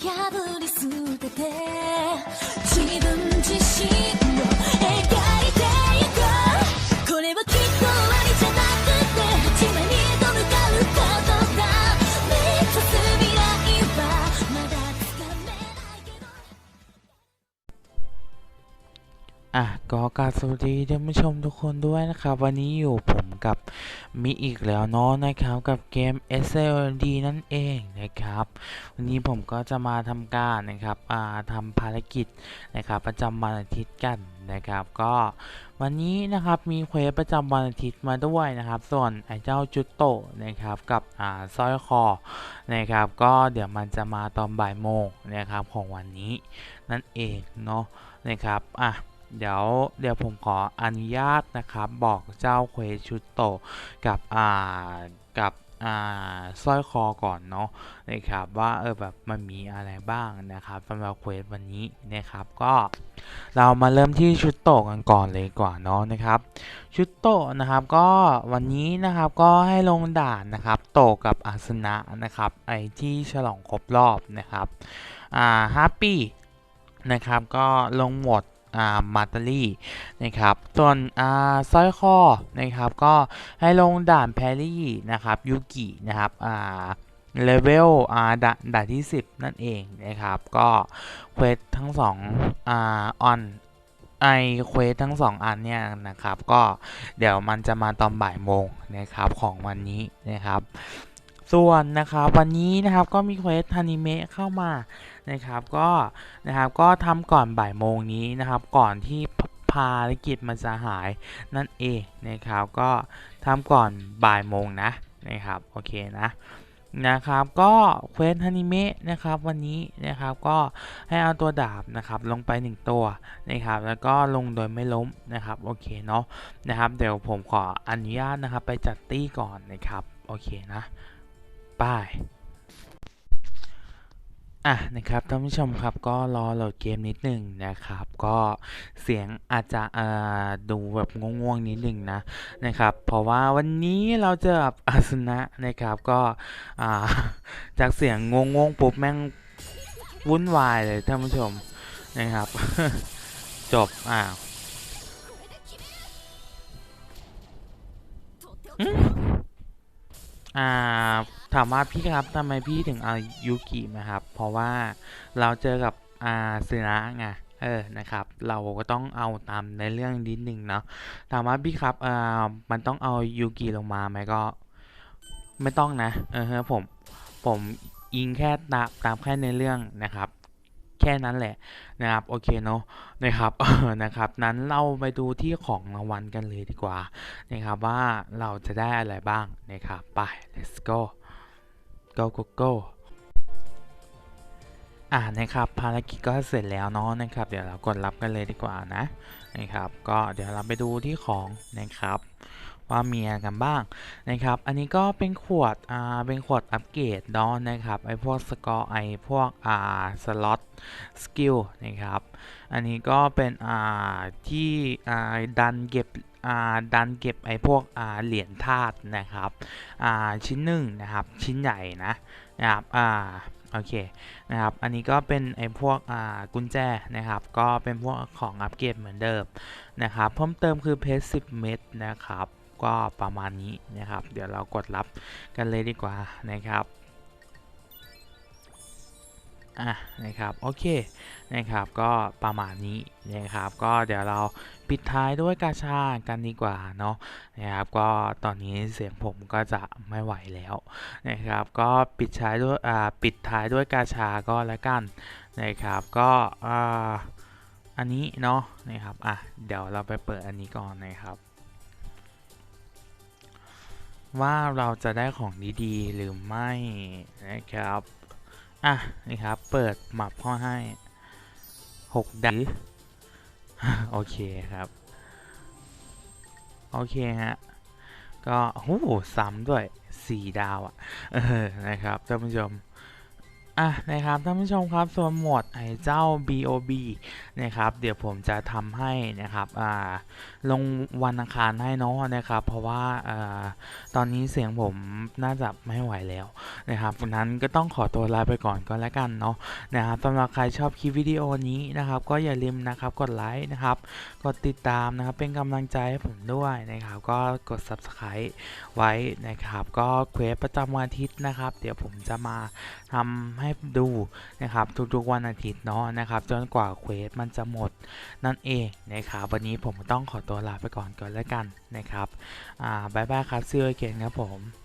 破り捨てて自分 อะก็กาสวัสดีท่านผู้ชมทุกคนด้วยนะครับ วันนี้อยู่ผมกับมิอีกแล้วเนาะนะครับกับเกม SLD นั่นเองนะครับ วันนี้ผมก็จะมาทำการนะครับอ่าทำภารกิจนะครับประจำวันอาทิตย์กันนะครับ ก็วันนี้นะครับมีเควสประจำวันอาทิตย์มาด้วยนะครับ ส่วนไอ้เจ้าจุดโตนะครับกับอ่าสร้อยคอนะครับ ก็เดี๋ยวมันจะมาตอนบ่ายโมงนะครับของวันนี้นั่นเองเนาะนะครับอะ เดี๋ยวเดี๋ยวผมขออนุญาตนะครับ บอกเจ้าเควสชุดโตกับอ่ากับอ่าสร้อยคอก่อนเนาะนะครับว่าเออแบบมันมีอะไรบ้างนะครับสำหรับเควสวันนี้นะครับก็เรามาเริ่มที่ชุดโตกันก่อนเลยกว่าเนาะนะครับ ชุดโตนะครับก็วันนี้นะครับก็ให้ลงด่านนะครับ โตกับอาสนะนะครับไอที่ฉลองครบรอบนะครับอ่าห้าปีนะครับก็ลงหมด อ่ามาตารี่นะครับส่วนอ่าสร้อยคอนะครับก็ให้ลงด่านแพรรี่นะครับยูกินะครับอ่าเลเวลอ่าด่านด่านที่ 10 นั่นเองนะครับ ก็เควสทั้งสองอ่าออนไอเควสทั้งสองอันเนี่ยนะครับ ก็เดี๋ยวมันจะมาตอนบ่ายโมงนะครับของวันนี้นะครับ ส่วนนะครับวันนี้นะครับก็มีเควสฮานิเมะเข้ามานะครับก็นะครับก็ทำก่อนบ่ายโมงนี้นะครับก่อนที่ภารกิจมันจะหายนั่นเองนะครับก็ทำก่อนบ่ายโมงนะนะครับโอเคนะนะครับก็เควสฮานิเมะนะครับวันนี้นะครับก็ให้เอาตัวดาบนะครับลงไปหนึ่งตัวนะครับแล้วก็ลงโดยไม่ล้มนะครับโอเคเนาะนะครับเดี๋ยวผมขออนุญาตนะครับไปจัดตี้ก่อนนะครับโอเคนะ ป้ายอะนะครับท่านผู้ชมครับก็รอโหลดเกมนิดหนึ่งนะครับ ก็เสียงอาจจะเอ่อดูแบบง่วงๆนิดหนึ่งนะนะครับ เพราะว่าวันนี้เราเจอกับอาสนะนะครับก็อ่าจากเสียงงงๆปุ๊บแม่งวุ่นวายเลยท่านผู้ชมนะครับ จบอ้าวอืมอ่า ถามว่าพี่ครับทำไมพี่ถึงเอายูกิมาครับ เพราะว่าเราเจอกับอาสึนะไงเออ นะครับ เราก็ต้องเอาตามในเรื่องนิดนึงเนาะ ถามว่าพี่ครับอ่ามันต้องเอายูกิลงมาไหมก็ ไม่ต้องนะ เออฮะผม ผมอิงแค่ตามตามแค่ในเรื่องนะครับ แค่นั้นแหละนะครับ โอเคเนาะ นะครับเออนะครับ นั้นเราไปดูที่ของรางวัลกันเลยดีกว่า นะครับว่าเราจะได้อะไรบ้างนะครับ ไป let's go go go go อ่านะครับภารกิจก็เสร็จแล้วเนาะนะครับ เดี๋ยวเรากดรับกันเลยดีกว่านะนะครับ ก็เดี๋ยวเราไปดูที่ของนะครับ ว่ามีอะไรกันบ้างนะครับ อันนี้ก็เป็นขวดอ่าเป็นขวดอัปเกรดเนาะนะครับไอพวกสกอร์ไอพวกอ่าสล็อตสกิลนะครับ อันนี้ก็เป็นอ่าที่อ่าดันเก็บอ่าดันเก็บไอ้พวกอ่าเหรียญธาตุนะครับอ่าชิ้นหนึ่งนะครับชิ้นใหญ่นะนะครับอ่าโอเคนะครับอันนี้ก็เป็นไอ้พวกกุญแจนะครับก็เป็นพวกของอัปเกรดเหมือนเดิมนะครับเพิ่มเติมคือเพชร10 เม็ดนะครับ ก็ประมาณนี้นะครับ เดี๋ยวเรากดรับกันเลยดีกว่านะครับอะนะครับโอเคนะครับก็ประมาณนี้นะครับก็เดี๋ยวเราปิดท้ายด้วยกาชากันดีกว่าเนาะนะครับก็ตอนนี้เสียงผมก็จะไม่ไหวแล้วนะครับก็ปิดท้ายด้วยอ่าปิดท้ายด้วยกาชาก็แล้วกันนะครับก็อ่าอันนี้เนาะนะครับอะเดี๋ยวเราไปเปิดอันนี้ก่อนนะครับ ว่าเราจะได้ของดีๆหรือไม่นะครับ อะนี่ครับ เปิดหมับข้อให้หกดาวโอเคครับ โอเคฮะ ก็โอ้โหซ้ำด้วยสี่ดาวอะ่ะนะครับท่านผู้ชม อะนะครับท่านผู้ชมครับส่วนหมวดไอ้เจ้า BOB นะครับเดี๋ยวผมจะทำให้นะครับอ่าลงวันอังคารให้นาะนะครับเพราะว่าอ่าตอนนี้เสียงผมน่าจะไม่ไหวแล้วนะครับวันนั้นก็ต้องขอตัวลาไปก่อนก็แล้วกันเนาะนะครับสำหรับใครชอบคลิปวิดีโอนี้นะครับก็อย่าลืมนะครับกดไลค์นะครับกดติดตามนะครับเป็นกำลังใจให้ผมด้วยนะครับก็กด subscribe ไว้นะครับก็เควสประจำวันอาทิตย์นะครับ เดี๋ยวผมจะมาทำให้ดูนะครับทุกๆวันอาทิตย์เนาะนะครับจนกว่าเควสมันจะหมดนั่นเองนะครับวันนี้ผมต้องขอตัวลาไปก่อนก่อนแล้วกันนะครับอ่าบายบายครับเสื้อเกนครับผม